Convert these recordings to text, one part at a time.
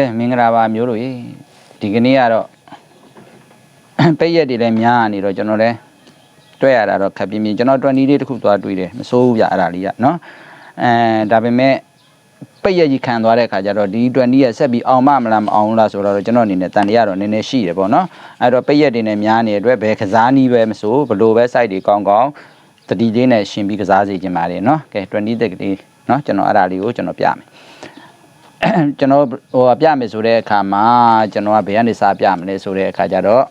ကဲမင်္ဂလာပါမျိုးတို့ရေဒီကနေ့ကတော့ပိတ်ရက်တွေလည်းများနေတော့ကျွန်တော်လည်းတွေ့ရတာတော့ခက်ပြင်းပြင်းကျွန်တော်20လေးတစ်ခုသွားတွေ့တယ်မစိုးဘူးဗျအဲ့ဒါလေးကနော်အဲဒါပေမဲ့ပိတ်ရက်ကြီးခံသွားတဲ့ခါကျတော့ဒီ20ရက်ဆက်ပြီးအောင်မမလားမအောင်ဘူးလားဆိုတော့ကျွန်တော်အနေနဲ့တန်တရားတော့နည်းနည်းရှိတယ်ပေါ့နော်အဲ့တော့ပိတ်ရက်တွေနဲ့များနေတဲ့အတွက်ဘယ်ကစားနည်းပဲမဆိုဘလို့ပဲ site တွေကောင်းကောင်းတတိလေးနဲ့ရှင်ပြီးကစားစေချင်ပါတယ်နော်ကဲ20တက်ကလေးနော်ကျွန်တော်အဲ့ဒါလေးကိုကျွန်တော်ပြမယ် ကျွန်တော်ဟိုပြမယ်ဆိုတဲ့အခါမှာကျွန်တော်ကဘယ်ကနေစပြမလဲဆိုတဲ့အခါကျတော့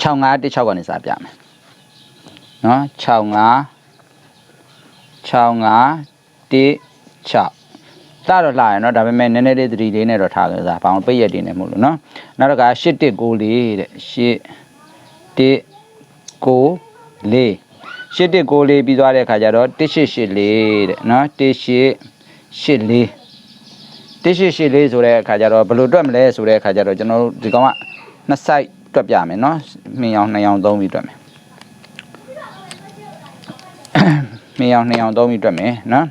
6516ကနေစပြမယ်နော်65 65 6တာတော့လာရနော်ဒါပေမဲ့နည်းနည်းလေးသတိလေးနဲ့တော့ထားကြစားဘာအောင်ပိတ်ရက်တင်နေမို့လို့နော်နောက်တစ်ခါ8194တဲ့8 1 9 4 8194ပြီးသွားတဲ့အခါကျတော့1884တဲ့နော်18 84 1884ဆိုတဲ့အခါကျတော့ဘယ်လိုတွက်မလဲဆိုတဲ့အခါကျတော့ကျွန်တော်တို့ဒီကောင်ကနှစ် site တွက်ပြမယ်နော်မြင်အောင်နှစ်အောင်သုံးပြီးတွက်မယ်မြင်အောင်နှစ်အောင်သုံးပြီးတွက်မယ်နော်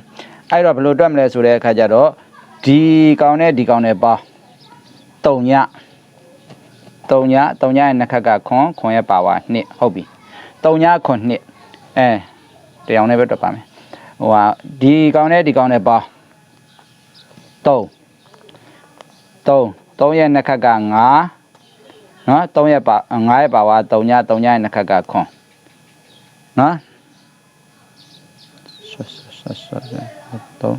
အဲ့တော့ဘယ်လိုတွက်မလဲဆိုတဲ့အခါကျတော့ဒီကောင်နဲ့ဒီကောင်နဲ့ပေါင်း3ည3ည3ညရဲ့နှစ်ခက်ကခွန်ခွန်ရဲ့ပါဝါ2ဟုတ်ပြီ3ညခွန်2အဲတရားနဲ့ပဲတွက်ပါမယ်ဟိုဟာဒီကောင်နဲ့ဒီကောင်နဲ့ပေါင်း 3 3 3ရဲ့နှစ်ခက်က9နော်3ရဲ့ပါ9ရဲ့ပါဝါ3ည3ညရဲ့နှစ်ခက်ကခွန်နော်ဆောဆောဆောဆော3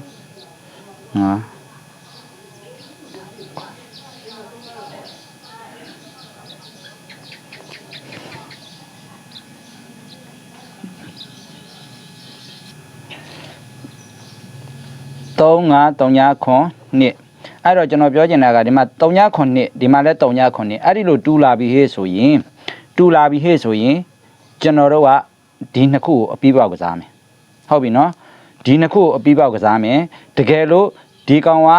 93 5 3ညခွန်နှစ်အဲ့တော့ကျွန်တော်ပြောချင်တာကဒီမှာ3ညခွန်နှစ်ဒီမှာလည်း3ညခွန်နှစ်အဲ့ဒီလိုတူလာပြီဟေ့ဆိုရင်တူလာပြီဟေ့ဆိုရင်ကျွန်တော်တို့ကဒီနှစ်ခုကိုအပြီးပေါက်ကစားမယ်ဟုတ်ပြီနော်ဒီနှစ်ခုကိုအပြီးပေါက်ကစားမယ်တကယ်လို့ဒီကောင်က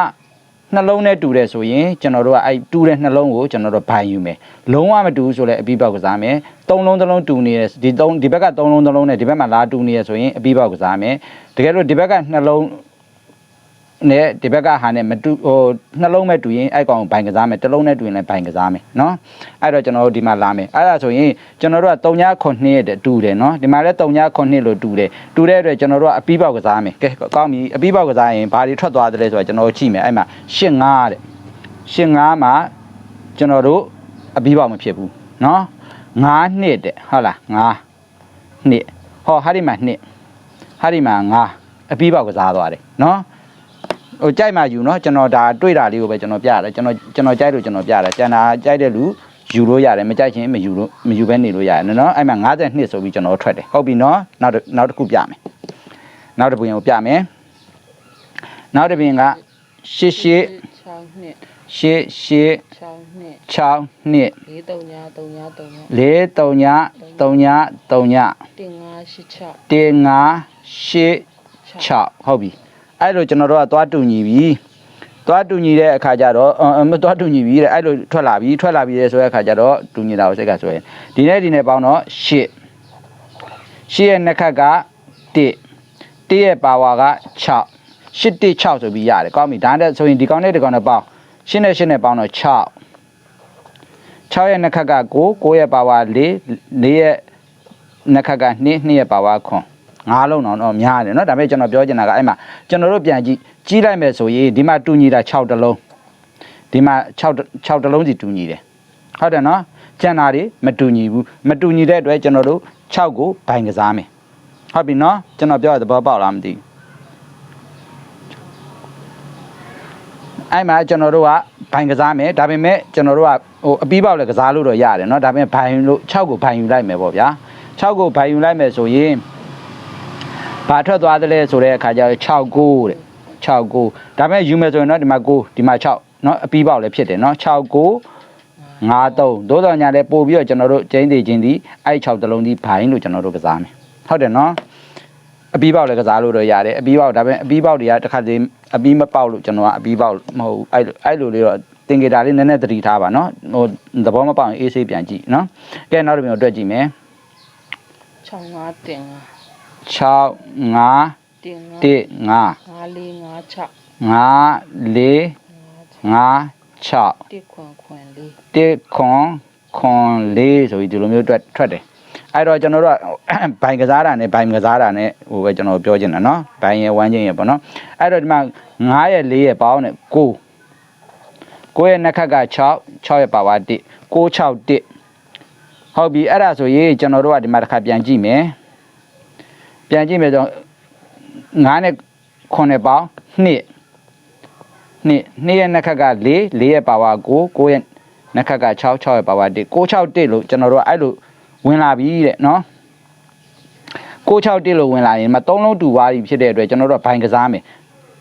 နှလုံးနဲ့တူတယ်ဆိုရင်ကျွန်တော်တို့ကအဲ့တူတဲ့နှလုံးကိုကျွန်တော်တို့ဘိုင်ယူမယ်လုံးဝမတူဘူးဆိုလည်းအပြီးပေါက်ကစားမယ်သုံးလုံးတစ်လုံးတူနေတယ်ဒီသုံးဒီဘက်ကသုံးလုံးတစ်လုံးနဲ့ဒီဘက်မှာလာတူနေရဆိုရင်အပြီးပေါက်ကစားမယ်တကယ်လို့ဒီဘက်ကနှလုံး နဲ့ဒီဘက်ကဟာနဲ့မတူဟိုနှလုံးမဲ့တူရင်အဲ့ကောင်ဘိုင်ကစားမယ်တစ်လုံးနဲ့တူရင်လည်းဘိုင်ကစားမယ်နော်အဲ့တော့ကျွန်တော်တို့ဒီမှာလာမယ်အဲ့ဒါဆိုရင်ကျွန်တော်တို့က3.9ရဲ့တူတယ်နော်ဒီမှာလည်း3.9လို့တူတယ်တူတဲ့အတွက်ကျွန်တော်တို့ကအပီးပေါက်ကစားမယ်ကဲကောင်းပြီအပီးပေါက်ကစားရင်ဘာတွေထွက်သွားသလဲဆိုတော့ကျွန်တော်တို့ကြည့်မယ်အဲ့မှာ85တဲ့85မှာကျွန်တော်တို့အပီးပေါက်မဖြစ်ဘူးနော်9နှစ်တဲ့ဟုတ်လား9နှစ်ဟောဟာဒီမှာ2ဟာဒီမှာ9အပီးပေါက်ကစားသွားတယ်နော် ဟိုကြိုက်မှယူเนาะကျွန်တော်ဒါတွေ့တာလေးကိုပဲကျွန်တော်ပြရတယ်ကျွန်တော်ကျွန်တော်ကြိုက်လို့ကျွန်တော်ပြတယ်ကျန်တာကြိုက်တဲ့လူယူလို့ရတယ်မကြိုက်ချင်းမယူလို့မယူဘဲနေလို့ရတယ်เนาะအဲ့မှာ52ဆိုပြီးကျွန်တော်ထွက်တယ်ဟုတ်ပြီเนาะနောက်တစ်နောက်တစ်ခုပြမယ်နောက်တစ်ပင်ကိုပြမယ်နောက်တစ်ပင်ကရှစ်ရှစ် 6နှစ် ရှစ်ရှစ် 6နှစ် 6နှစ် 4 3ညာ3ညာ3ညာ 4 3ည3ည3ည1 5 8 6 1 5 8 6ဟုတ်ပြီ အဲ့လိုကျွန်တော်တို့ကသွားတူညီပြီသွားတူညီတဲ့အခါကျတော့အမသွားတူညီပြီတဲ့အဲ့လိုထွက်လာပြီထွက်လာပြီတဲ့ဆိုတဲ့အခါကျတော့တူညီတာကိုစိတ်ကဆိုရင်ဒီနေ့ဒီနေ့ပေါင်းတော့8 8ရဲ့နှစ်ခက်က1 1ရဲ့ပါဝါက6 8 1 6ဆိုပြီးရတယ်ကောင်းပြီဒါနဲ့ဆိုရင်ဒီကောင်နဲ့ဒီကောင်နဲ့ပေါင်း8နဲ့8နဲ့ပေါင်းတော့6 6ရဲ့နှစ်ခက်က9 9ရဲ့ပါဝါ4 4ရဲ့နှစ်ခက်က2 2ရဲ့ပါဝါခွန်ငါးလုံးတော့တော့များတယ်เนาะဒါပေမဲ့ကျွန်တော်ပြောချင်တာကအဲ့မှာ ကျွန်တော်တို့ပြန်ကြည့်ကြီးလိုက်မယ်ဆိုရင်ဒီမှာတူညီတာ6တလုံးဒီမှာ6 6တလုံးစီတူညီတယ်ဟုတ်တယ်เนาะကျန်တာတွေမတူညီဘူးမတူညီတဲ့အတွက်ကျွန်တော်တို့6ကိုဘိုင်ကစားမယ်ဟုတ်ပြီเนาะကျွန်တော်ပြောရတဲ့ဘောပေါက်လားမသိဘူးအဲ့မှာကျွန်တော်တို့ကဘိုင်ကစားမယ်ဒါပေမဲ့ကျွန်တော်တို့ကဟိုအပီးပေါက်လည်းကစားလို့တော့ရတယ်เนาะဒါပေမဲ့ဘိုင်လို့6ကိုဘိုင်ယူလိုက်မယ်ပေါ့ဗျာ6ကိုဘိုင်ယူလိုက်မယ်ဆိုရင် ဘာထွက်သွားတယ်လဲဆိုတဲ့အခါကျတော့6ကိုတဲ့6ကိုဒါပေမဲ့ယူမယ်ဆိုရင်တော့ဒီမှာ9ဒီမှာ6เนาะအပီးပေါက်လည်းဖြစ်တယ်เนาะ6ကို53သို့တော်ညာလည်းပို့ပြီးတော့ကျွန်တော်တို့ကျင်းသေးချင်းဒီအဲ့6တလုံးဒီဘိုင်းလို့ကျွန်တော်တို့ကစားမယ်ဟုတ်တယ်เนาะအပီးပေါက်လည်းကစားလို့တော့ရတယ်အပီးပေါက်ဒါပေမဲ့အပီးပေါက်တွေကတစ်ခါတည်းအပီးမပေါက်လို့ကျွန်တော်ကအပီးပေါက်မဟုတ်ဘူးအဲ့လိုအဲ့လိုလေးတော့တင်ကြတာလေးနည်းနည်းသတိထားပါเนาะဟိုသဘောမပေါက်ရင်အေးဆေးပြန်ကြည့်เนาะကဲနောက်တစ်ပြန်တော့တွက်ကြည့်မယ် 6 5တင် 6 5 5တင်1 5 5 5 4 5 6 5 4 5 6 တစ်ခွန်ခွန်လေး တစ်ခွန်ခွန်လေးဆိုပြီးဒီလိုမျိုးထွက်ထွက်တယ်အဲ့တော့ကျွန်တော်တို့က ဘိုင်ကစားတာနဲ့ဘိုင်မကစားတာနဲ့ဟိုပဲကျွန်တော်ပြောချင်တာเนาะဘိုင်ရဲ့ဝမ်းချင်းရဲ့ပေါ့เนาะအဲ့တော့ဒီမှာ9ရဲ့4ရဲ့ပေါင်းနဲ့9 9ရဲ့နှစ်ခက်က6 6ရဲ့ပါဝါ1 6 6 1ဟုတ်ပြီအဲ့ဒါဆိုရင်ကျွန်တော်တို့ကဒီမှာတစ်ခါပြန်ကြည့်မယ် ပြန်ကြည့်မယ်ဆို9နဲ့9နဲ့ပေါင်း2နှစ်နှစ်ရဲ့နှစ်ခက်က4 4ရဲ့ပါဝါ9 9ရဲ့နှစ်ခက်က6 6ရဲ့ပါဝါ1 6 6 1လို့ကျွန်တော်တို့ကအဲ့လိုဝင်လာပြီတဲ့နော်661လို့ဝင်လာရင်မသုံးလုံးတူသွားပြီဖြစ်တဲ့အတွက်ကျွန်တော်တို့ကဘိုင်ကစားမယ်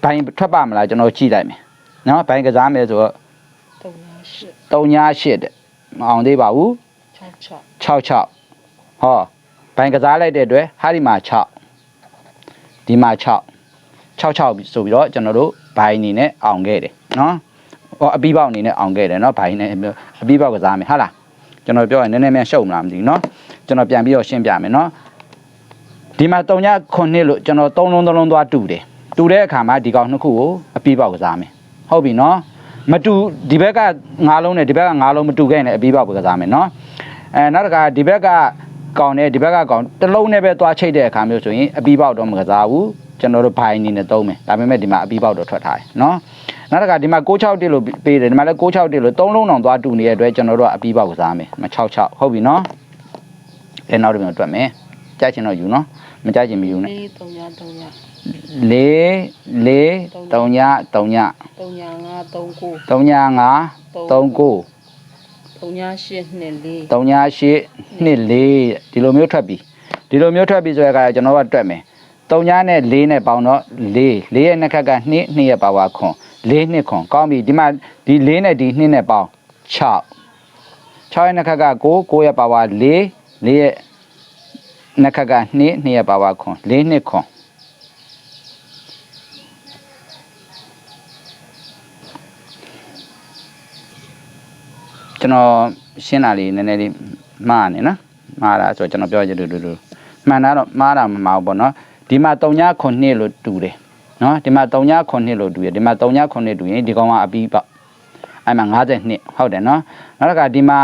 ဘိုင်ထွက်ပါမလားကျွန်တော်ကြည့်လိုက်မယ်နော်ဘိုင်ကစားမယ်ဆိုတော့3ညာ8 3ည8တဲ့မအောင်သေးပါဘူး6 66ဟော ဘိုင်ကစားလိုက်တဲ့အတွက်ဟာဒီမှာ6ဒီမှာ6 66ဆိုပြီးတော့ကျွန်တော်တို့ဘိုင်အနေနဲ့အောင်ခဲ့တယ်နော်ဟောအပီးပေါက်အနေနဲ့အောင်ခဲ့တယ်နော်ဘိုင်နဲ့အပီးပေါက်ကစားမယ်ဟုတ်လားကျွန်တော်ပြောရင်နည်းနည်းမြန်ရှုပ်မလားမသိဘူးနော်ကျွန်တော်ပြန်ပြီးတော့ရှင်းပြမယ်နော်ဒီမှာ3ည9လို့ကျွန်တော်3လုံး3လုံးသွားတူတယ်တူတဲ့အခါမှာဒီကောင်နှစ်ခုကိုအပီးပေါက်ကစားမယ်ဟုတ်ပြီနော်မတူဒီဘက်က9လုံးနဲ့ဒီဘက်က9လုံးမတူခဲ့ရင်လည်းအပီးပေါက်ပဲကစားမယ်နော်အဲနောက်တစ်ခါဒီဘက်က ကောင်နဲ့ဒီဘက်ကကောင်တစ်လုံးနဲ့ပဲသွားချိတ်တဲ့အခါမျိုးဆိုရင်အပီးပေါက်တော့မကစားဘူးကျွန်တော်တို့ဘိုင်အနေနဲ့သုံးမယ်ဒါပေမဲ့ဒီမှာအပီးပေါက်တော့ထွက်ထားတယ်နော်နောက်တစ်ခါဒီမှာ661လို့ပေးတယ်ဒီမှာလည်း661လို့3လုံးအောင်သွားတူနေတဲ့အတွက်ကျွန်တော်တို့ကအပီးပေါက်ကစားမယ်66ဟုတ်ပြီနော်အဲနောက်တစ်မျိုးတွက်မယ်ကြိုက်ချင်တော့ယူနော်မကြိုက်ချင်မယူနဲ့4 3 3 4 4 3 3 3 3 5 3 9 3 9 3 9 39824 39824ဒီလိုမျိုးထွက်ပြီဒီလိုမျိုးထွက်ပြီဆိုရခါကျွန်တော်ကတွက်မယ်3ညနဲ့4နဲ့ပေါင်းတော့4 4ရဲ့နှစ်ခက်က2 2ရဲ့ပါဝါခွန်4နှစ်ခွန်ကောင်းပြီဒီမှာဒီ4နဲ့ဒီ2နဲ့ပေါင်း6 6ရဲ့နှစ်ခက်က9 9ရဲ့ပါဝါ4 4ရဲ့နှစ်ခက်က2 2ရဲ့ပါဝါခွန်4နှစ်ခွန် ကျွန်တော်ရှင်းတာလေးနည်းနည်းလေးမှားနေနော်မှားတာဆိုတော့ကျွန်တော်ပြောရတူတူတူမှန်တာတော့မှားတာမမှားဘူးပေါ့နော်ဒီမှာ3ည9လို့တူတယ်နော်ဒီမှာ3ည9လို့တူရဒီမှာ3ည9တူရင်ဒီကောင်ကအပြီးပေါ့အဲ့မှာ52ဟုတ်တယ်နော်နောက်တစ်ခါဒီမှာ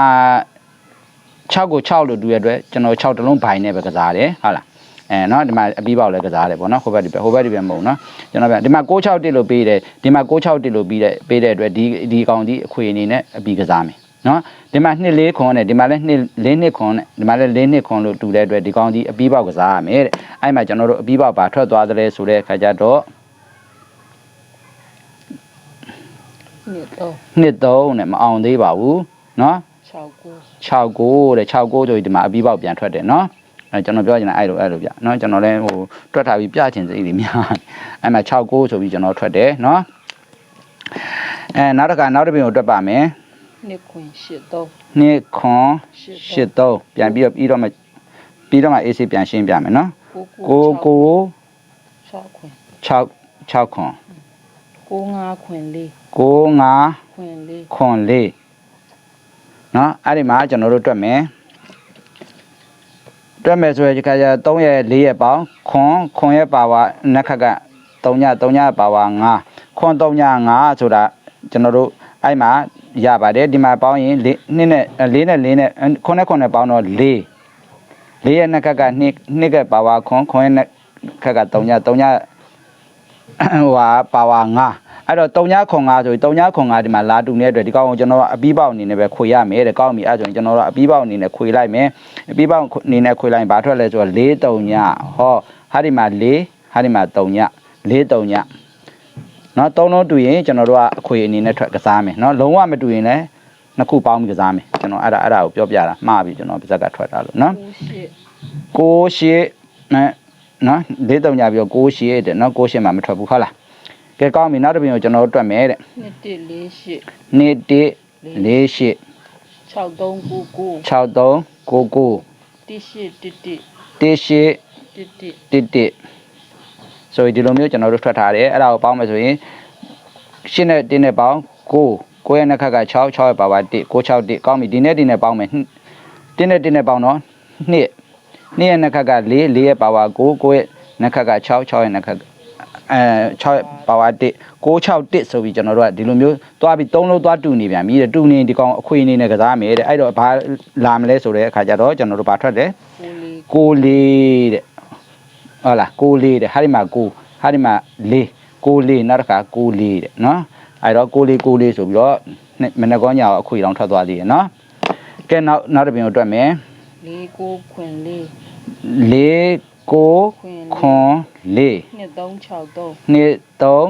6ကို6လို့တူရတဲ့အတွက်ကျွန်တော်6တလုံးဘိုင်နဲ့ပဲကစားတယ်ဟုတ်လားအဲเนาะဒီမှာအပြီးပေါက်လည်းကစားတယ်ပေါ့နော်ဟိုဘက်ဒီဘက်ဟိုဘက်ဒီဘက်မဟုတ်နော်ကျွန်တော်ပြဒီမှာ661လို့ပေးတယ်ဒီမှာ661လို့ပြီးတဲ့ပေးတဲ့အတွက်ဒီဒီကောင်ဒီအခွေအနေနဲ့အပြီးကစားမယ် နော်ဒီမှာ2 4ခွန်နဲ့ဒီမှာလည်း2 4နှစ်ခွန်နဲ့ဒီမှာလည်း4နှစ်ခွန်လို့တူတဲ့အတွက်ဒီကောင်ဒီအပြီးပေါက်ကစားရမယ်တဲ့အဲ့မှာကျွန်တော်တို့အပြီးပေါက်ပါထွက်သွားတယ်ဆိုတဲ့အခါကျတော့နှစ်တော့နှစ်3နဲ့မအောင်သေးပါဘူးနော်6 9 69တဲ့69ဆိုပြီးဒီမှာအပြီးပေါက်ပြန်ထွက်တယ်နော်အဲကျွန်တော်ပြောချင်တာအဲ့လိုအဲ့လိုပြနော်ကျွန်တော်လည်းဟိုတွက်ထားပြီးပြချင်စိတ်တွေများအဲ့မှာ69ဆိုပြီးကျွန်တော်ထွက်တယ်နော်အဲနောက်တစ်ခါနောက်တစ်ပြင်ကိုတွက်ပါမယ် နှစ်ခွင်8တော့နှစ်ခွန်8တော့83ပြန်ပြီးတော့ပြီးတော့မှပြီးတော့မှ AC ပြန်ရှင်းပြမယ်နော်9ကိုကို6ခွင်6 6ခွန်9 5ခွင်လေး9 5ခွင်လေးခွန်လေးနော်အဲ့ဒီမှာကျွန်တော်တို့တွက်မယ်တွက်မယ်ဆိုရင်ဒီခါကျ3ရဲ့4ရဲ့ပေါင်းခွန်ခွန်ရဲ့ပါဝါနှစ်ခက်က3ည3ညပါဝါ5ခွန်3ည5ဆိုတာကျွန်တော်တို့အဲ့မှာ ရပါတယ်ဒီမှာပေါင်းရင်4နှစ်နဲ့4နဲ့4နဲ့ခွန်နဲ့ခွန်နဲ့ပေါင်းတော့4 4ရဲ့နှစ်ခက်က2နှစ်ကပါဝါခွန်ခွန်ရဲ့နှစ်ခက်က3ည3ညဟိုဟာပါဝါ5အဲ့တော့3ညခွန်5ဆိုရင်3ညခွန်5ဒီမှာလာတူနေတဲ့အတွက်ဒီကောင်ကိုကျွန်တော်ကအပီးပေါက်အနေနဲ့ပဲခွေရမယ်တဲ့ကောင်းပြီအဲ့ဒါဆိုရင်ကျွန်တော်တို့အပီးပေါက်အနေနဲ့ခွေလိုက်မယ်အပီးပေါက်အနေနဲ့ခွေလိုက်ရင်ဘာထွက်လဲဆိုတော့4 3ညဟောဟာဒီမှာ4ဟာဒီမှာ3ည4 3ည နော်သုံးလုံးတူရင်ကျွန်တော်တို့ကအခွေအနေနဲ့ထွက်ကစားမယ်နော်လုံးဝမတူရင်လည်းနှစ်ခုပေါင်းပြီးကစားမယ်ကျွန်တော်အဲ့ဒါအဲ့ဒါကိုပြောပြတာမှားပြီကျွန်တော်ပါဇက်ကထွက်တာလို့နော်9ကိုရှေ့နဲ့နော်လေးတုံညာပြီးတော့ကိုရှေ့တဲ့နော်ကိုရှေ့မှာမထွက်ဘူးဟုတ်လားကဲကောင်းပြီနောက်တစ်ပြင်ကိုကျွန်တော်တို့တွက်မယ်တဲ့နှစ်1 4 8 2 1 ဆိုရင်ဒီလိုမျိုးကျွန်တော်တို့ထွက်ထားတယ်အဲ့ဒါကိုပေါင်းမယ်ဆိုရင်ရှင်းနဲ့တင်းနဲ့ပေါင်း9 9ရဲ့နှစ်ခက်က6 6ရဲ့ပါပါ1 9 6 1ကောင်းပြီဒီနဲ့ဒီနဲ့ပေါင်းမယ်တင်းနဲ့တင်းနဲ့ပေါင်းတော့2 2ရဲ့နှစ်ခက်က4 4ရဲ့ပါပါ9 9ရဲ့နှစ်ခက်က6 6ရဲ့နှစ်ခက်ကအဲ6ပါဝါ1 661ဆိုပြီးကျွန်တော်တို့ကဒီလိုမျိုးသွားပြီး3လုံးသွားတူနေပြန်ပြီတဲ့တူနေဒီကောင်အခွေအနေနဲ့ကစားမယ်တဲ့အဲ့တော့ဘာလာမလဲဆိုတဲ့အခါကျတော့ကျွန်တော်တို့ဘာထွက်တယ်ကိုလေးကိုလေးတဲ့ ဟုတ်လားကိုလေးတဲ့ဟာဒီမှာကိုဟာဒီမှာလေးကိုလေးနောက်တစ်ခါကိုလေးတဲ့နော်အဲ့တော့ကိုလေးကိုလေးဆိုပြီးတော့နှစ်မနေ့ကောညောင်အခွေတောင်ထွက်သွားသေးတယ်နော်ကဲနောက်နောက်တစ်ပြင်ကိုတွက်မယ်လေးကိုခွင်လေးလေးကိုခွန်လေးနှစ်သုံး6သုံးနှစ်3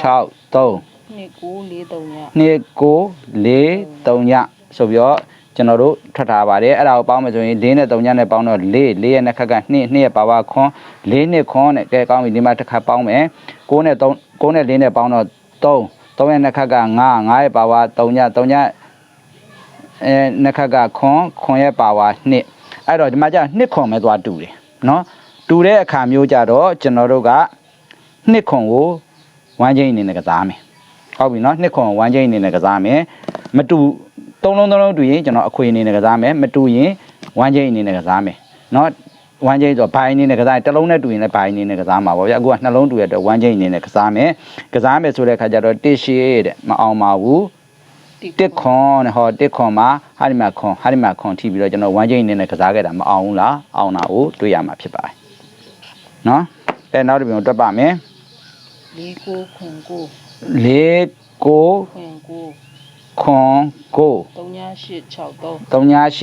6 3နှစ်ကိုလေးသုံးညနှစ်ကိုလေး3ညဆိုပြီးတော့ ကျွန်တော်တို့ထွက်ထားပါတယ်အဲ့ဒါကိုပေါင်းမယ်ဆိုရင်၄နဲ့3ညနဲ့ပေါင်းတော့၄၄ရဲ့နှစ်ခက်က2 2ရဲ့ပါဝါခွန်၄နှစ်ခွန်နဲ့ကဲကောင်းပြီဒီမှာတစ်ခါပေါင်းမယ်9နဲ့3 9နဲ့4နဲ့ပေါင်းတော့3 3ရဲ့နှစ်ခက်က9 9ရဲ့ပါဝါ3ည3ညအဲနှစ်ခက်ကခွန်ခွန်ရဲ့ပါဝါ2အဲ့တော့ဒီမှာကျနှစ်ခွန်ပဲသွားတူတယ်နော်တူတဲ့အခါမျိုးကြတော့ကျွန်တော်တို့ကနှစ်ခွန်ကိုဝမ်းချင်းအနေနဲ့ကစားမယ်ဟုတ်ပြီနော်နှစ်ခွန်ဝမ်းချင်းအနေနဲ့ကစားမယ်မတူ သုံးလုံးသုံးလုံးတူရင်ကျွန်တော်အခွေအနေနဲ့ကစားမယ်မတူရင်ဝမ်းချင်းအနေနဲ့ကစားမယ်နော်ဝမ်းချင်းဆိုဘိုင်းအနေနဲ့ကစားရင်တစ်လုံးနဲ့တူရင်လည်းဘိုင်းအနေနဲ့ကစားမှာပေါ့ဗျအခုကနှလုံးတူရတဲ့ဝမ်းချင်းအနေနဲ့ကစားမယ်ကစားမယ်ဆိုတဲ့ခါကျတော့တစ်ရှိတဲ့မအောင်ပါဘူးတစ်ခွန်တဲ့ဟောတစ်ခွန်မှာဟာဒီမှာခွန်ဟာဒီမှာခွန်ထိပြီးတော့ကျွန်တော်ဝမ်းချင်းအနေနဲ့ကစားခဲ့တာမအောင်ဘူးလားအောင်တာကိုတွေ့ရမှာဖြစ်ပါတယ်နော်အဲနောက်တစ်ပြန်တွက်ပါမယ်လေးကိုခွင်ကိုလေးကိုခွင်ကို ခွန်ကိုသုံးည8 6သုံး3ည8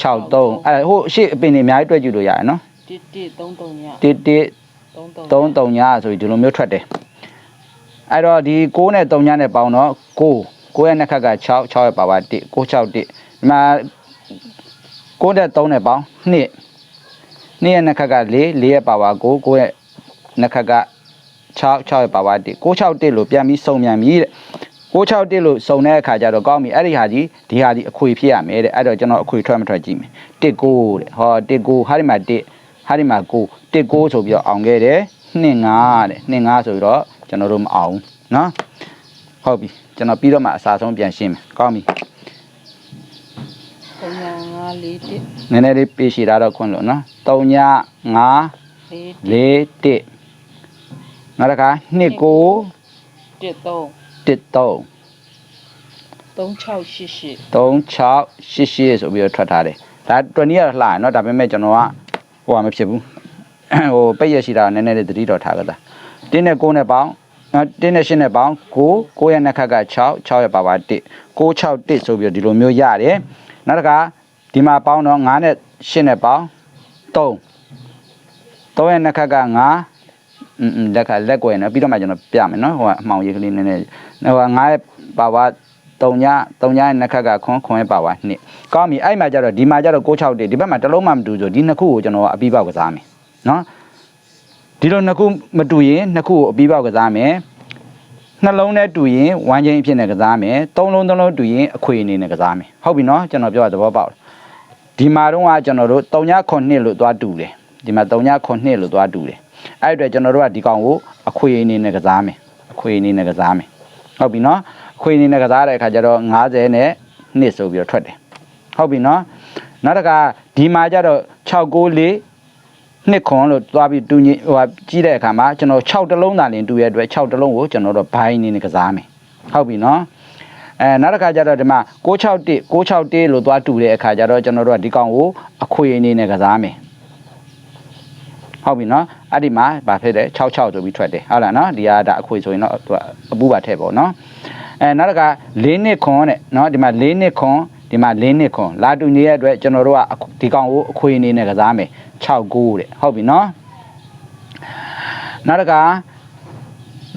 63အဲ့ဒါဟိုရှေ့အပင်တွေအများကြီးတွက်ကြည့်လို့ရတယ်နော်တစ်တစ်သုံးသုံးည1 1သုံးသုံး3 3ညဆိုပြီးဒီလိုမျိုးထွက်တယ်အဲ့တော့ဒီ6နဲ့3ညနဲ့ပေါင်းတော့9 9ရဲ့နှစ်ခက်က6 6ရဲ့ပါပါ1 6 6 1ဒီမှာ9နဲ့3နဲ့ပေါင်း2 2ရဲ့နှစ်ခက်က4 4ရဲ့ပါပါ9 9ရဲ့နှစ်ခက်က6 6ရဲ့ပါပါ1 6 6 1လို့ပြန်ပြီးစုံပြန်ပြီတဲ့ 661လို့စုံတဲ့အခါကျတော့ကောင်းပြီအဲ့ဒီဟာကြီးဒီဟာကြီးအခွေဖြစ်ရမယ်တဲ့အဲ့တော့ကျွန်တော်အခွေထွက်မထွက်ကြည့်မယ်1 9တဲ့ဟော1 9ဟာဒီမှာ1ဟာဒီမှာ9 1 9ဆိုပြီးတော့အောင်ခဲ့တယ်2 5တဲ့2 5ဆိုပြီးတော့ကျွန်တော်တို့မအောင်ဘူးနော်ဟုတ်ပြီကျွန်တော်ပြီးတော့မှအစားဆုံးပြန်ရှင်းမယ်ကောင်းပြီသုံးည5လေးတစ်နည်းနည်းလေးပြေရှိတာတော့ခွန်းလို့နော်3ည5လေးတစ်4 1နောက်တစ်ခါ2 9တစ်သုံး1 3 သုံး6 8 8 3 6 8 8ဆိုပြီးတော့ထွက်ထားတယ်ဒါတွနီးရလှရနော်ဒါပေမဲ့ကျွန်တော်ကဟိုကမဖြစ်ဘူးဟိုပိတ်ရရှိတာနည်းနည်းလေးသတိတော်ထားကြတာတင်းနဲ့9နဲ့ပေါင်းနော်တင်းနဲ့8နဲ့ပေါင်း9 9ရဲ့နှစ်ခက်က6 6ရဲ့ပါပါ1 6 6 1ဆိုပြီးတော့ဒီလိုမျိုးရတယ်နောက်တစ်ခါဒီမှာပေါင်းတော့9နဲ့8နဲ့ပေါင်း3 3ရဲ့နှစ်ခက်က9 อืมလက်ကလက်ကွယ်နော်ပြီးတော့မှကျွန်တော်ပြမယ်နော်ဟိုကအမှောင်ရေးကလေးနည်းနည်းဟိုက9ရဲ့ပါပါ3ည3ညရဲ့နှစ်ခက်ကခွန်ခွန်ရဲ့ပါပါ2ကောင်းပြီအဲ့မှာကျတော့ဒီမှာကျတော့661ဒီဘက်မှာတစ်လုံးမှမတူဆိုဒီနှစ်ခုကိုကျွန်တော်အပြီးပေါက်ကစားမယ်နော်ဒီလိုနှစ်ခုမတူရင်နှစ်ခုကိုအပြီးပေါက်ကစားမယ်နှလုံးနဲ့တူရင်ဝမ်းချင်းအဖြစ်နဲ့ကစားမယ်သုံးလုံးသုံးလုံးတူရင်အခွေအနေနဲ့ကစားမယ်ဟုတ်ပြီနော်ကျွန်တော်ပြောတာသဘောပေါက်လားဒီမှာတော့ကကျွန်တော်တို့3ညခွန်2လို့သွားတူတယ်ဒီမှာ3ညခွန်2လို့သွားတူတယ် အဲ့အတွက်ကျွန်တော်တို့ကဒီကောင်ကိုအခွေအနေနဲ့ကစားမယ်အခွေအနေနဲ့ကစားမယ်ဟုတ်ပြီနော်အခွေအနေနဲ့ကစားတဲ့အခါကျတော့90နဲ့2ဆိုပြီးတော့ထွက်တယ်ဟုတ်ပြီနော်နောက်တစ်ခါဒီမှာကျတော့694နှစ်ခွန်လို့သွားပြီးတူညီဟိုဟာကြီးတဲ့အခါမှာကျွန်တော်6တလုံးသာလင်တူရတဲ့အတွက်6တလုံးကိုကျွန်တော်တို့ဘိုင်းနေနဲ့ကစားမယ်ဟုတ်ပြီနော်အဲနောက်တစ်ခါကျတော့ဒီမှာ661 661လို့သွားတူတဲ့အခါကျတော့ကျွန်တော်တို့ကဒီကောင်ကိုအခွေအနေနဲ့ကစားမယ်ဟုတ်ပြီနော် အဲ့ဒီမှာဗာဖြစ်တယ်66ဆိုပြီးထွက်တယ်ဟုတ်လားနော်ဒီကဒါအခွေဆိုရင်တော့သူကအပူပါထည့်ပေါ့နော်အဲနောက်တစ်ခါ၄နှစ်ခွန်တဲ့နော်ဒီမှာ၄နှစ်ခွန်ဒီမှာ၄နှစ်ခွန်လာတူညီရဲ့အတွက်ကျွန်တော်တို့ကဒီကောင်ကိုအခွေအနေနဲ့ကစားမယ်69တဲ့ဟုတ်ပြီနော်နောက်တစ်ခါ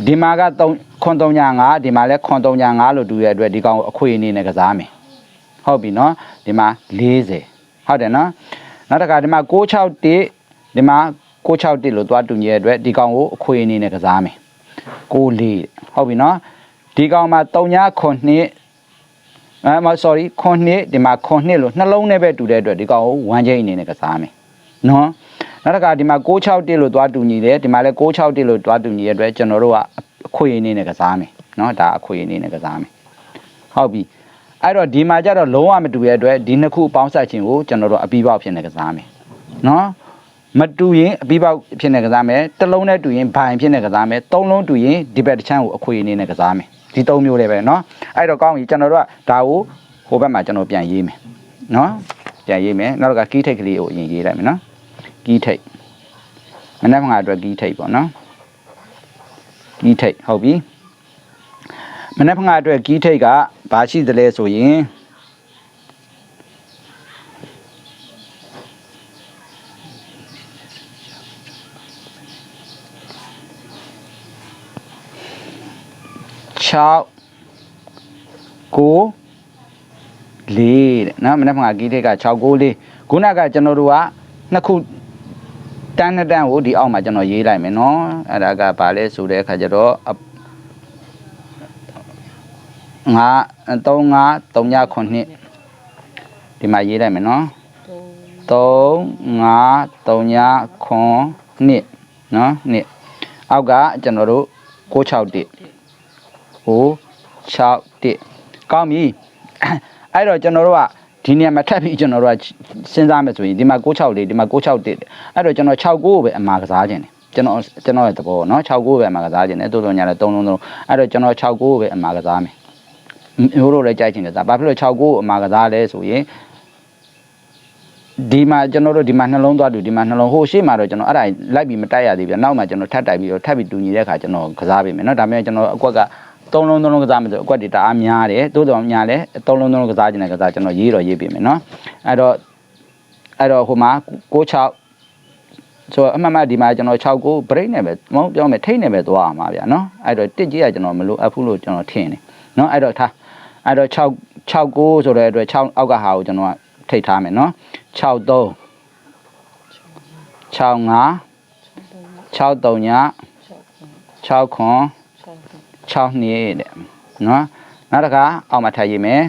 ဒီမှာက3ခွန်305ဒီမှာလည်းခွန်305လို့တူရတဲ့အတွက်ဒီကောင်ကိုအခွေအနေနဲ့ကစားမယ်ဟုတ်ပြီနော်ဒီမှာ40ဟုတ်တယ်နော်နောက်တစ်ခါဒီမှာ661ဒီမှာ 661လို့သွားတူညီရတဲ့အတွက်ဒီကောင်ကိုအခွေအနေနဲ့ကစားမယ်64ဟုတ်ပြီနော်ဒီကောင်မှာ39 9အဲမ sorry ခွန်နှစ်ဒီမှာခွန်နှစ်လို့နှလုံးနဲ့ပဲတူတဲ့အတွက်ဒီကောင်ကိုဝမ်းချင်းအနေနဲ့ကစားမယ်နော်နောက်တစ်ခါဒီမှာ661လို့သွားတူညီတယ်ဒီမှာလည်း661လို့သွားတူညီရတဲ့အတွက်ကျွန်တော်တို့ကအခွေအနေနဲ့ကစားမယ်နော်ဒါအခွေအနေနဲ့ကစားမယ်ဟုတ်ပြီအဲ့တော့ဒီမှာကျတော့လုံးဝမတူရတဲ့အတွက်ဒီနှစ်ခုပေါင်းဆက်ခြင်းကိုကျွန်တော်တို့အပြီးပေါက်ဖြစ်နေကစားမယ်နော် မတူရင်အပြီးပေါက်ဖြစ်နေကစားမယ်တစ်လုံးနဲ့တူရင်ဘိုင်ဖြစ်နေကစားမယ်သုံးလုံးတူရင်ဒီဘက်တစ်ချမ်းကိုအခွေအနေနဲ့ကစားမယ်ဒီသုံးမျိုးလေးပဲเนาะအဲ့တော့ကောင်းပြီကျွန်တော်တို့ကဒါကိုဟိုဘက်မှာကျွန်တော်ပြန်ရေးမယ်เนาะပြန်ရေးမယ်နောက်ကကီးထိတ်ကလေးကိုအရင်ရေးလိုက်မယ်เนาะကီးထိတ်မနေ့ကငါအတွက်ကီးထိတ်ပေါ့เนาะကီးထိတ်ဟုတ်ပြီမနေ့ကငါအတွက်ကီးထိတ်ကဘာရှိသလဲဆိုရင် 6 9 4တဲ့နော်မနေ့ကကီးထိတ်က6 9 4ခုနကကျွန်တော်တို့ကနှစ်ခုတန်းနှစ်တန်းကိုဒီအောက်မှာကျွန်တော်ရေးလိုက်မယ်နော်အဲ့ဒါကဘာလဲဆိုတဲ့အခါကျတော့အငါ3 5 3ည9ဒီမှာရေးလိုက်မယ်နော်3 3 5 3ည9နှစ်နော်နှစ်အောက်ကကျွန်တော်တို့661ဟို 6 1ကောင်းပြီအဲ့တော့ကျွန်တော်တို့ကဒီနေရာမှာထပ်ပြီးကျွန်တော်တို့ကစဉ်းစားမယ်ဆိုရင်ဒီမှာ66လေးဒီမှာ661အဲ့တော့ကျွန်တော်69ကိုပဲအမှာကစားခြင်းတယ်ကျွန်တော်ကျွန်တော်ရဲ့သဘောเนาะ69ကိုပဲအမှာကစားခြင်းတယ်တိုးတိုးညာလဲ3လုံးလုံးအဲ့တော့ကျွန်တော်69ကိုပဲအမှာကစားမယ်မျိုးတို့လည်းကြိုက်ခြင်းတယ်ဒါဘာဖြစ်လို့69ကိုအမှာကစားလဲဆိုရင်ဒီမှာကျွန်တော်တို့ဒီမှာနှလုံးသွားတူဒီမှာနှလုံးဟိုရှေ့မှာတော့ကျွန်တော်အဲ့ဒါလိုက်ပြီးမတိုက်ရသေးဘူးနောက်မှာကျွန်တော်ထပ်တိုက်ပြီးတော့ထပ်ပြီးတူညီတဲ့အခါကျွန်တော်ကစားပေးမယ်เนาะဒါပေမဲ့ကျွန်တော်အကွက်က သုံးလုံးသုံးလုံးကစားမယ်ဆိုအကွက်တွေတအားများတယ်သို့တော်များလဲသုံးလုံးသုံးလုံးကစားခြင်းနဲ့ကစားကျွန်တော်ရေးတော့ရေးပေးမယ်နော်အဲ့တော့အဲ့တော့ဟိုမှာ96ဆိုအမှန်မှဒီမှာကျွန်တော်6ကို break နဲ့ပဲမဟုတ်ပြောမယ်ထိတ်နဲ့ပဲသွားရမှာဗျာနော်အဲ့တော့တစ်ကြီးကကျွန်တော်မလိုအပ်ဘူးလို့ကျွန်တော်ထင်တယ်နော်အဲ့တော့ထားအဲ့တော့6 69ဆိုတဲ့အတွက်6အောက်ကဟာကိုကျွန်တော်ကထိတ်ထားမယ်နော်63 65 63 69 69 6 6 6 6နှစ်တဲ့နော်နောက်တစ်ခါအောက်မှာထပ်ရေးမယ်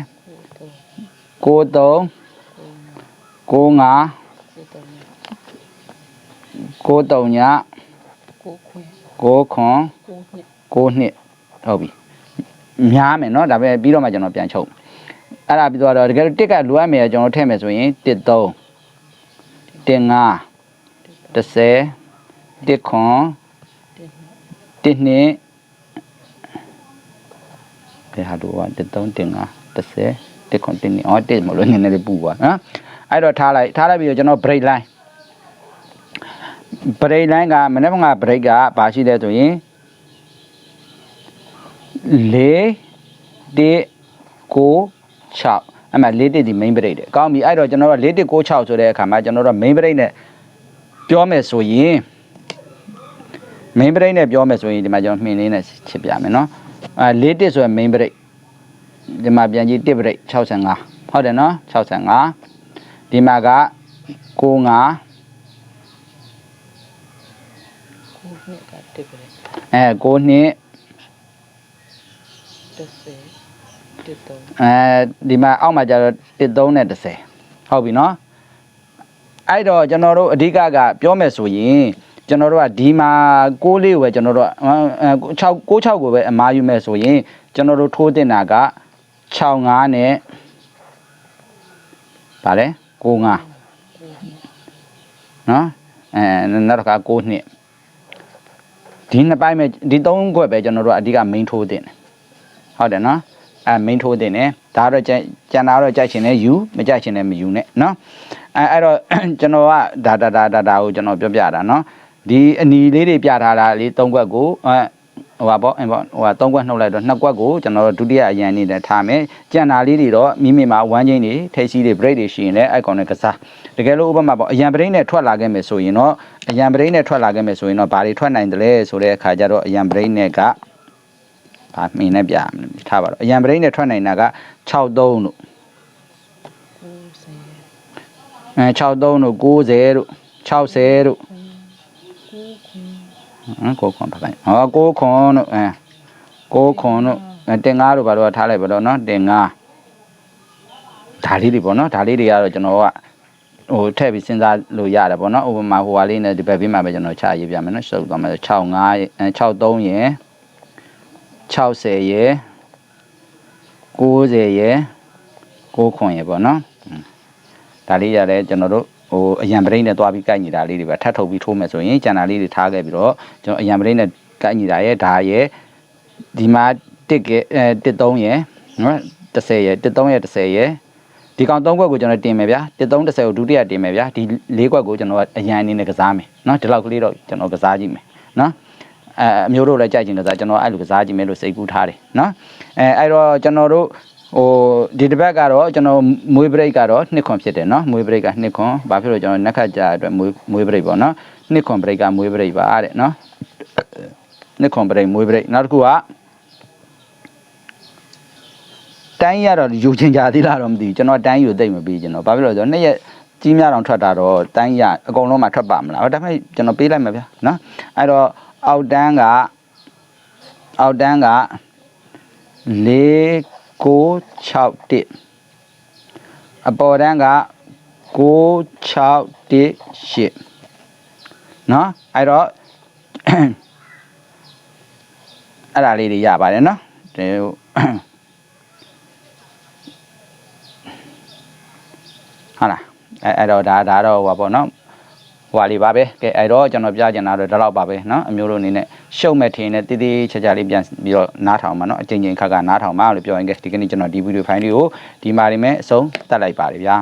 93 95 93ည9 9 9ခွန်9 9 9နှစ်ဟုတ်ပြီများမယ်နော်ဒါပဲပြီးတော့မှကျွန်တော်ပြန်ချုပ်အဲ့ဒါပြီးတော့တကယ်လို့တစ်ကလိုအပ်မယ်ကျွန်တော်ထည့်မယ်ဆိုရင်13 15 10 1ခွန်1နှစ် ဘယ်ဟာတော့13 15 10 1ခွန်1နှစ်အော်1မလို့နည်းနည်းလေးပူပါနော်အဲ့တော့ထားလိုက်ထားလိုက်ပြီးတော့ကျွန်တော် break line break line ကမနေ့က break ကဘာရှိလဲဆိုရင်4 1 9 6အဲ့မှာ4တစ်ဒီ main break တယ်အကောင်းပြီအဲ့တော့ကျွန်တော်တို့4 1 9 6ဆိုတဲ့အခါမှာကျွန်တော်တို့ main break နဲ့ပြောမယ်ဆိုရင် main break နဲ့ပြောမယ်ဆိုရင်ဒီမှာကျွန်တော်မှင်လေးနဲ့ချစ်ပြမယ်နော် အဲ4တစ်ဆိုရင် main break ဒီမှာပြန်ကြည့်1 break 65ဟုတ်တယ်နော်65ဒီမှာက95 9နှစ်ကတစ်ပဲအဲ9နှစ်30 13အဲဒီမှာအောက်မှာကျတော့13နဲ့30ဟုတ်ပြီနော်အဲ့တော့ကျွန်တော်တို့အဓိကကပြောမယ်ဆိုရင် ကျွန်တော်တို့ကဒီမှာ6လေးကိုပဲကျွန်တော်တို့က6 96ကိုပဲအမားယူမဲ့ဆိုရင်ကျွန်တော်တို့ထိုးတင်တာက65နဲ့ဗါလဲ65နော်အဲနောက်တစ်ခါ6နှစ်ဒီနှစ်ပိုင်းပဲဒီ3ခွက်ပဲကျွန်တော်တို့အဓိက main ထိုးတင်တယ်ဟုတ်တယ်နော်အဲ main ထိုးတင်တယ်ဒါတော့ကျန်ကျန်တာတော့ကြိုက်ရှင်နဲ့ယူမကြိုက်ရှင်နဲ့မယူနဲ့နော်အဲအဲ့တော့ကျွန်တော်ကဒါဒါဒါဒါကိုကျွန်တော်ပြောပြတာနော် ဒီအနီလေးတွေပြထားတာလေး၃ခွက်ကိုအဲဟိုပါပေါ့ဟိုပါဟိုပါ၃ခွက်နှုတ်လိုက်တော့နှစ်ခွက်ကိုကျွန်တော်တို့ဒုတိယအရန်နေနဲ့ထားမယ်ကြံတာလေးတွေတော့မိမိမှာဝမ်းချင်းတွေထိတ်စီးတွေ break တွေရှိရင်လည်းအဲ့ကောင်နဲ့ကစားတကယ်လို့ဥပမာပေါ့အရန် break နဲ့ထွက်လာခဲ့မယ်ဆိုရင်တော့အရန် break နဲ့ထွက်လာခဲ့မယ်ဆိုရင်တော့ဘာတွေထွက်နိုင်တယ်လဲဆိုတဲ့အခါကျတော့အရန် break နဲ့ကဘာမင်းနဲ့ပြထားပါတော့အရန်ပရိနဲ့ထွက်နိုင်တာက63တို့90အဲ63တို့90တို့60တို့9 9ဟမ် ကိုခွန်ပါဆိုင်ဟောကိုခွန်တို့အဲကိုခွန်တို့တင်ငါတို့ဘာလို့ထားလိုက်ပါတော့နော်တင်ငါဒါလေးတွေပေါ့နော်ဒါလေးတွေကတော့ကျွန်တော်ကဟိုထည့်ပြီးစဉ်းစားလို့ရတယ်ပေါ့နော်ဥပမာဟိုဟာလေးနဲ့ဒီဘက်ဘေးမှာပဲကျွန်တော်ချရေးပြမယ်နော်ရှုပ်သွားမယ်65 63ရယ်60ရယ်90ရယ်9ခွန်ရယ်ပေါ့နော်ဒါလေးရတယ်ကျွန်တော်တို့ ဟိုအရန်ပရိနဲ့တွားပြီးကိုက်ညီတာလေးတွေပဲထပ်ထုတ်ပြီးထိုးမယ်ဆိုရင်ကျန်တာလေးတွေထားခဲ့ပြီးတော့ကျွန်တော်အရန်ပရိနဲ့ကိုက်ညီတာရဲ့ဒါရဲ့ဒီမှာတစ်ကဲအဲတစ်3ရယ်နော်30ရယ်တစ်3ရယ်30ရယ်ဒီကောင်3ခွက်ကိုကျွန်တော်တင်မယ်ဗျာတစ်3 30ကိုဒုတိယတင်မယ်ဗျာဒီ၄ခွက်ကိုကျွန်တော်အရန်အနေနဲ့ကစားမယ်နော်ဒီလောက်ကလေးတော့ကျွန်တော်ကစားကြည့်မယ်နော်အဲအမျိုးတို့လည်းကြိုက်ချင်တယ်ဆိုတော့ကျွန်တော်အဲ့လိုကစားကြည့်မယ်လို့စိတ်ကူးထားတယ်နော်အဲအဲ့တော့ကျွန်တော်တို့ ဟိုဒီတစ်ပတ်ကတော့ကျွန်တော်မွေးဘရိတ်ကတော့နှစ်ခွန်ဖြစ်တယ်နော်မွေးဘရိတ်ကနှစ်ခွန်ဘာဖြစ်လို့ကျွန်တော်နက်ခတ်ကြအတွက်မွေးမွေးဘရိတ်ပေါ့နော်နှစ်ခွန်ဘရိတ်ကမွေးဘရိတ်ပါတဲ့နော်နှစ်ခွန်ဘရိတ်မွေးဘရိတ်နောက်တစ်ခုကတိုင်းရတော့ယူချင်ကြသေးလားတော့မသိဘူးကျွန်တော်တိုင်းယူသိမ့်မပြီးကျွန်တော်ဘာဖြစ်လို့လဲဆိုတော့နှစ်ရက်ကြီးများအောင်ထွက်တာတော့တိုင်းရအကုန်လုံးမှထွက်ပါမလားဒါပေမဲ့ကျွန်တော်ပေးလိုက်မှာဗျာနော်အဲ့တော့အောက်တန်းကအောက်တန်းက၄ 9 6 1အပေါ်တန်းက9 6 1 8နော်အဲ့တော့အဲ့ဒါလေးတွေရပါတယ်နော်ဒီဟိုဟုတ်လားအဲ့အဲ့တော့ဒါဒါတော့ဟိုပါပေါ့နော် ဟိုပါလေးပါပဲကဲအဲ့တော့ကျွန်တော်ပြချင်တာတော့ဒီလောက်ပါပဲเนาะအမျိုးတို့အနေနဲ့ရှုံမဲ့ထင်းနဲ့တည်တည်ချာချာလေးပြန်ပြီးတော့နားထောင်ပါเนาะအချိန်ချင်းခါခါနားထောင်ပါလို့ပြောရင်ကဲဒီကနေ့ကျွန်တော်ဒီဗီဒီယိုဖိုင်လေးကိုဒီမှာနေမဲ့အဆုံးတက်လိုက်ပါလေဗျာ